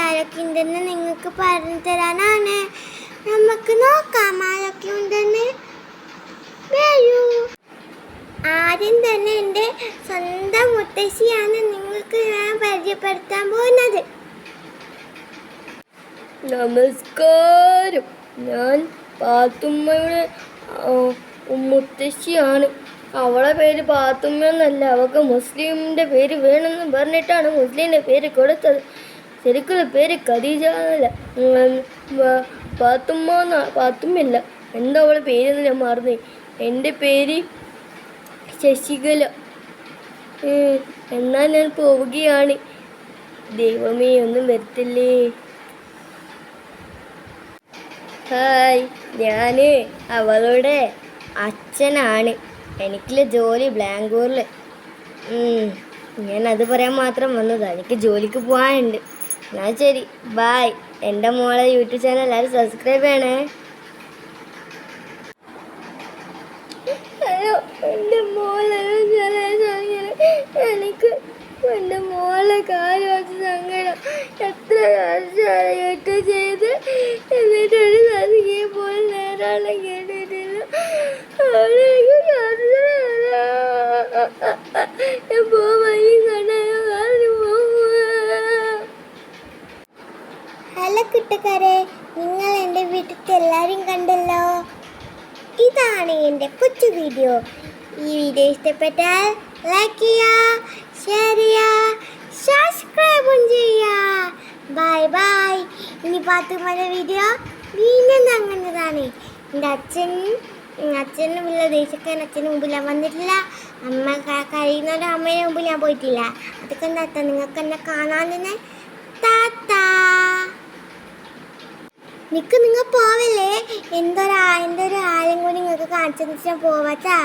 ആരൊക്കെ ഉണ്ടെന്ന് നിങ്ങൾക്ക് പറഞ്ഞു തരാനാണ്. നമുക്ക് നോക്കാം ആരൊക്കെ ഉണ്ടെന്ന്. ആദ്യം തന്നെ എന്റെ സ്വന്തം മുത്തശ്ശിയാണ് നിങ്ങൾക്ക് ഞാൻ പരിചയപ്പെടുത്താൻ പോകുന്നത്. നമസ്കാരം. ഞാൻ പാത്തുമ്മയുടെ മുത്തശ്ശിയാണ്. അവളെ പേര് പാത്തുമ്മ എന്നല്ല അവൾക്ക് മുസ്ലിമിന്റെ പേര് വേണമെന്ന് പറഞ്ഞിട്ടാണ് മുസ്ലിമിന്റെ പേര് കൊടുത്തത്. ശരിക്കുള്ള പേര് ഖദീജ എന്നല്ല. പാത്തുമ്മ എന്നാ എന്താ അവളെ പേരെന്ന് ഞാൻ മറന്നു എന്റെ പേര് ശശികല. എന്നാൽ ഞാൻ പോവുകയാണ്. ദൈവമേ ഒന്നും വരത്തില്ലേ? ഹായ് ഞാൻ അവളുടെ അച്ഛനാണ്. എനിക്കുള്ള ജോലി ബാംഗ്ലൂരിൽ ഞാൻ അത് പറയാൻ മാത്രം വന്നതാണ് എനിക്ക് ജോലിക്ക് പോകാനുണ്ട് എന്നാൽ ശരി. ബായ് എന്റെ മോളെ യൂട്യൂബ് ചാനൽ എല്ലാവരും സബ്സ്ക്രൈബ് ചെയ്യണേ. എന്റെ മോളെ എനിക്ക് എന്റെ മോളെ കാര്യം വെച്ച് സങ്കടം. എത്ര വർഷമായിട്ട് ചെയ്ത്? എന്നിട്ടൊരു സതികയെ പോലും നേരാളെ കേട്ടിട്ടില്ല. അവളെ ഹലോ കുട്ടുകാരെ നിങ്ങൾ എന്റെ വീട്ടിലത്തെ എല്ലാവരും കണ്ടല്ലോ? ഇതാണ് എന്റെ കൊച്ചു വീഡിയോ. ഈ വീഡിയോ ഇഷ്ടപ്പെട്ടാൽ ലൈക്ക് ചെയ്യുക ഷെയർ ചെയ്യുക സബ്സ്ക്രൈബും ചെയ്യുക. ബൈ ബൈ ഇനി പാത്തുമ്മയുടെ വീഡിയോ വീണ്ടും അങ്ങനെ എന്റെ അച്ഛൻ അച്ഛനും ഉള്ള ദേശക്കാൻ അച്ഛന് മുമ്പിൽ ഞാൻ വന്നിട്ടില്ല. അമ്മ കഴിയുന്നവരും അമ്മയുടെ മുമ്പിൽ ഞാൻ പോയിട്ടില്ല. അതൊക്കെ എന്താ നിങ്ങൾക്ക് എന്നെ കാണാൻ തന്നെ? താത്താ. നിക്ക് നിങ്ങൾ പോവല്ലേ? എന്തൊരാ എന്തൊരു ആരും കൂടി നിങ്ങൾക്ക് കാണിച്ചു ഞാൻ പോവാച്ചാ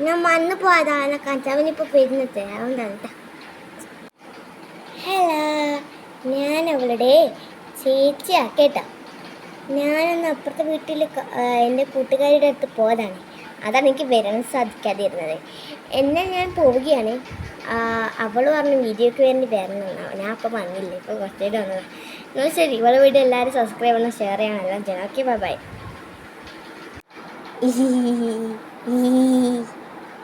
ഞാൻ മണ്ണ് പോവാതാ എന്നെ കാണിച്ചു. അവനിപ്പോ വരുന്നത് അതുകൊണ്ടാണ് ഹലോ ഞാൻ അവളുടെ ചേച്ചിയാ. കേട്ടോ. ഞാനൊന്ന് അപ്പുറത്തെ വീട്ടിൽ എന്റെ കൂട്ടുകാരിയുടെ അടുത്ത് പോയതാണ്. അതാണ് എനിക്ക് വരാൻ സാധിക്കാതിരുന്നത്. എന്നാൽ ഞാൻ പോവുകയാണ്. അവൾ പറഞ്ഞു വീഡിയോയ്ക്ക് വേണ്ടി വരണം. എന്ന്. ഞാൻ അപ്പം വന്നില്ല. ഇപ്പോൾ കുറച്ചേരം വന്നത്. എന്നാൽ ശരി. ഇവളെ വീഡിയോ എല്ലാവരും സബ്സ്ക്രൈബ് ചെയ്യണം ഷെയർ ചെയ്യണം എല്ലാം ചെയ്യണം ഓക്കെ ബൈ ബൈ